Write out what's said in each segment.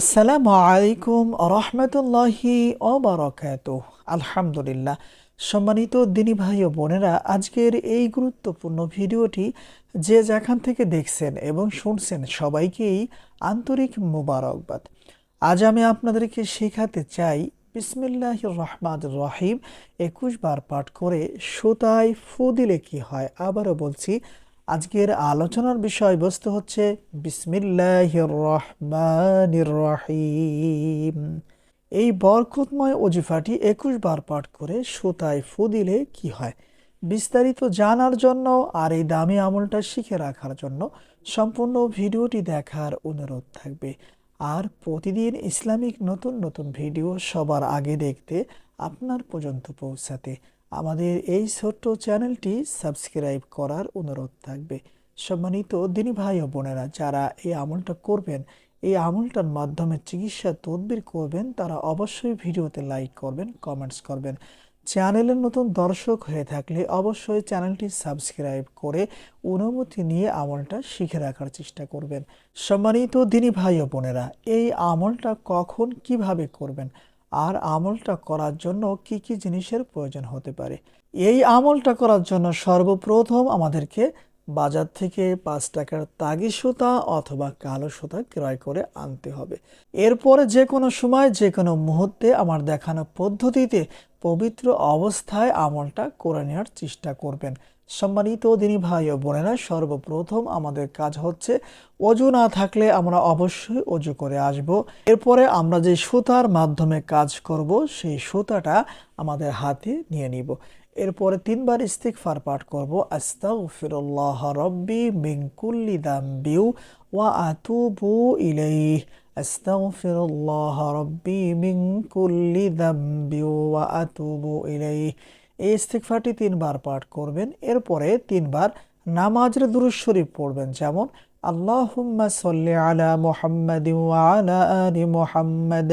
আসসালামু আলাইকুম রহমতুল্লাহি ওবরাকাত আলহামদুলিল্লাহ। সম্মানিত দিনী ভাই ও বোনেরা, আজকের এই গুরুত্বপূর্ণ ভিডিওটি যে যেখান থেকে দেখছেন এবং শুনছেন সবাইকেই আন্তরিক মোবারকবাদ। আজ আমি আপনাদেরকে শেখাতে চাই বিসমিল্লাহ রহমান রহিম। একুশ বার পাঠ করে সুতায় ফু দিলে কি হয়? আবারও বলছি আজকের আলোচনার বিষয়বস্তু হচ্ছে রহিম। এই বরকতময় অজিফাটি একুশ বার পাঠ করে সুতায় ফু দিলে কি হয়? বিস্তারিত জানার জন্য আর এই দামি আমলটা শিখে রাখার জন্য সম্পূর্ণ ভিডিওটি দেখার অনুরোধ থাকবে। আর প্রতিদিন ইসলামিক নতুন নতুন ভিডিও সবার আগে দেখতে আপনার পর্যন্ত পৌঁছাতে আমাদের এই ছোট্ট চ্যানেলটি সাবস্ক্রাইব করার অনুরোধ থাকবে। সম্মানিত দিনী ভাই ও বোনেরা, যারা এই আমলটা করবেন, এই আমলটার মাধ্যমে চিকিৎসা তদবির করবেন, তারা অবশ্যই ভিডিওতে লাইক করবেন, কমেন্টস করবেন। চ্যানেলের নতুন দর্শক হয়ে থাকলে অবশ্যই চ্যানেলটি সাবস্ক্রাইব করে অনুমতি নিয়ে আমলটা শিখে রাখার চেষ্টা করবেন। সম্মানিত দিনী ভাই ও বোনেরা, এই আমলটা কখন কীভাবে করবেন? আর আমলটা করার জন্য কি কি জিনিসের প্রয়োজন হতে পারে? এই আমলটা করার জন্য সর্বপ্রথম আমাদেরকে বাজার থেকে পাঁচ টাকার তাগি সুতা অথবা কালো সুতা ক্রয় করে আনতে হবে। এরপরে যে কোনো সময়, যে কোনো মুহূর্তে আমার দেখানো পদ্ধতিতে পবিত্র অবস্থায় আমলটা করে নেওয়ার চেষ্টা করবেন। সম্মানিত দিনী ভাই ও বোনেরা, সর্বপ্রথম আমাদের কাজ হচ্ছে অজু না থাকলে আমরা অবশ্যই অজু করে আসব। এরপরে আমরা যে সুতার মাধ্যমে কাজ করব, সেই সুতাটা আমাদের হাতে নিয়ে নিব। এরপরে তিনবার ইস্তিগফার পাঠ করব। আস্তাগফিরুল্লাহ রব্বি মিন কুল্লি দামবিউ ওয়া আতুবু ইলাইহি। আস্তাগফিরুল্লাহ রব্বি মিন কুল্লি দামবিউ ওয়া আতুবু ইলাইহি। এই ইস্তিগফারটি তিনবার পাঠ করবেন। এরপরে তিনবার নামাজের দুরূদ শরীফ পড়বেন। যেমন, আল্লাহুম্মা সাল্লি আলা মুহাম্মাদিন ওয়া আলা আলি মুহাম্মাদ।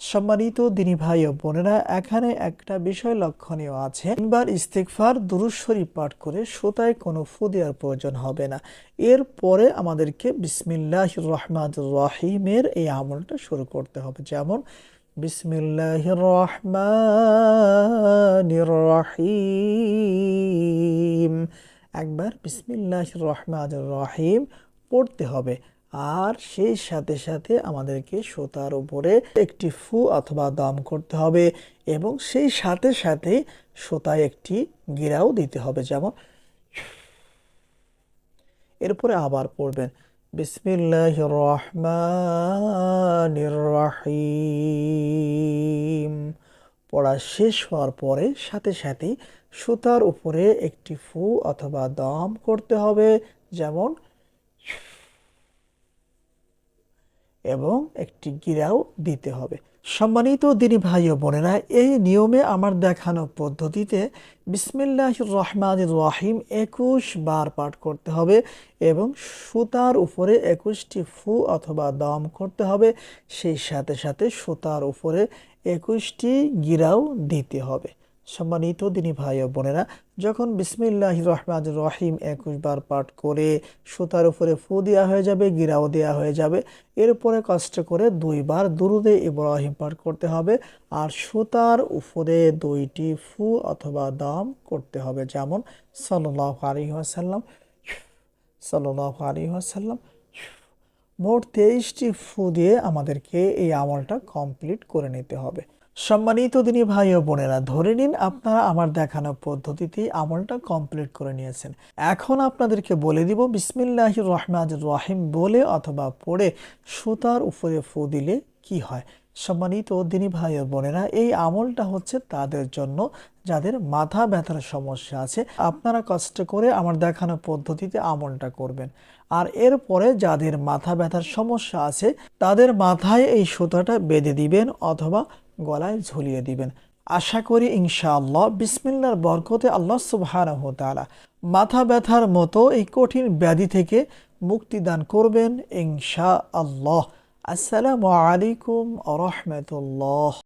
সম্মানিত দিনী ভাই ও বোনেরা, এখানে একটা বিষয় লক্ষণীয় আছে। তিনবার ইস্তেকফার দুরুদ পাঠ করে সোতায় কোনো ফু দেওয়ার প্রয়োজন হবে না। এরপরে আমাদেরকে বিসমিল্লাহ রহমান রহিমের এই আমলটা শুরু করতে হবে। যেমন বিসমিল্লাহ রহমান রহিম। একবার বিসমিল্লাহ রহমান রহিম পড়তে হবে। আর সেই সাথে সাথে আমাদেরকে সুতার উপরে একটি ফু অথবা দম করতে হবে এবং সেই সাথে সাথে সুতায় একটি গিরাও দিতে হবে, যেমন এরপরে আবার পড়বেন বিসমিল্লাহ রহমান রহিম পড়া শেষ হওয়ার পরে সাথে সাথে সুতার উপরে একটি ফু অথবা দম করতে হবে, যেমন এবং একটি গিরাও দিতে হবে। সম্মানিত দিনী ভাই ও বোনেরা, এই নিয়মে আমার দেখানো পদ্ধতিতে বিসমিল্লাহ রহমান রহিম একুশ বার পাঠ করতে হবে এবং সুতার উপরে একুশটি ফু অথবা দম করতে হবে। সেই সাথে সাথে সুতার উপরে একুশটি গিরাও দিতে হবে। সম্মানিত দিনী ভাই ও বোনেরা, যখন বিসমিল্লাহ রহমান রহিম একুশ বার পাঠ করে সুতার উপরে ফু দেওয়া হয়ে যাবে, গিরাও দেওয়া হয়ে যাবে, এরপরে কষ্ট করে দুইবার দুরুদে ইব্রাহিম পাঠ করতে হবে আর সুতার উপরে দুইটি ফু অথবা দাম করতে হবে। যেমন সাল্লাহ আলী আসাল্লাম সাল্লাহ আলী আসাল্লাম মোট তেইশটি ফু দিয়ে আমাদেরকে এই আমলটা কমপ্লিট করে নিতে হবে। সম্মানিত দিনী ভাই ও বোনেরা, ধরে নিন আপনারা আমার দেখানো পদ্ধতিতেই আমলটা কমপ্লিট করে নিয়েছেন। এখন আপনাদেরকে বলে দিব বিসমিল্লাহ রহমান রহিম বলে অথবা পড়ে সুতার উপরে ফু দিলে কি হয়? সম্মানিত দিনী ভাই ও বোনেরা, এই আমলটা হচ্ছে তাদের জন্য, যাদের মাথা ব্যথার সমস্যা আছে, আপনারা কষ্ট করে আমার দেখানো পদ্ধতিতে আমলটা করবেন। আর এরপরে যাদের মাথা ব্যথার সমস্যা আছে, তাদের মাথায় এই সুতাটা বেঁধে দিবেন অথবা গলায় ঝুলিয়ে দিবেন। আশা করি ইনশাআল্লাহ বিসমিল্লার বরকতে আল্লাহ সুবহানাহু মাথা ব্যথার মতো এই কঠিন ব্যাধি থেকে মুক্তি দান করবেন ইনশা আল্লাহ আসসালামু আলাইকুম আ রহমতুল্লাহ।